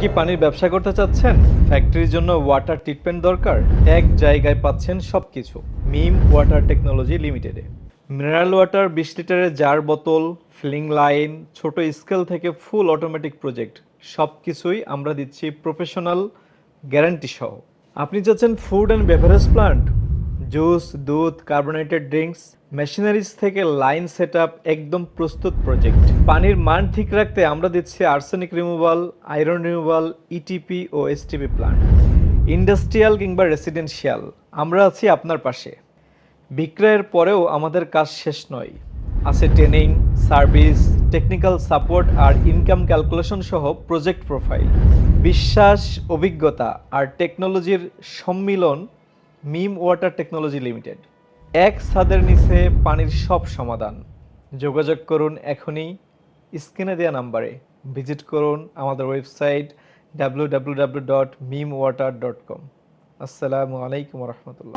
কি পানির ব্যবসা করতে চাচ্ছেন? ফ্যাক্টরির জন্য ওয়াটার ট্রিটমেন্ট দরকার? এক জায়গায় পাচ্ছেন সব কিছু মিম ওয়াটার টেকনোলজি লিমিটেডে। মিনারেল ওয়াটার, বিশ লিটারের জার বোতল ফিলিং লাইন ছোট স্কেল থেকে ফুল অটোমেটিক প্রজেক্ট সব কিছুই আমরা দিচ্ছি প্রফেশনাল গ্যারান্টি সহ। আপনি চাচ্ছেন food and beverage plant juice, দুধ, কার্বোনেটেড ড্রিঙ্কস, মেশিনারিজ থেকে লাইন সেট একদম প্রস্তুত প্রজেক্ট। পানির মান ঠিক রাখতে আমরা দিচ্ছি arsenic removal, iron removal ETP ও এসটিপি প্লান্ট ইন্ডাস্ট্রিয়াল কিংবা রেসিডেন্সিয়াল আমরা আছি আপনার পাশে। বিক্রয়ের পরেও আমাদের কাজ শেষ নয়। আছে ট্রেনিং সার্ভিস টেকনিক্যাল সাপোর্ট আর ইনকাম ক্যালকুলেশন সহ প্রজেক্ট প্রোফাইল বিশ্বাস, অভিজ্ঞতা আর টেকনোলজির সম্মিলন মিম ওয়াটার টেকনোলজি লিমিটেড। এক ছাদের নিচে পানির সব সমাধান। যোগাযোগ করুন এখনই। স্ক্রিনে দেওয়া নাম্বারে ভিজিট করুন আমাদের website W W W dot Mim water dot com. আসসালামু আলাইকুম রহমতুল্লাহ।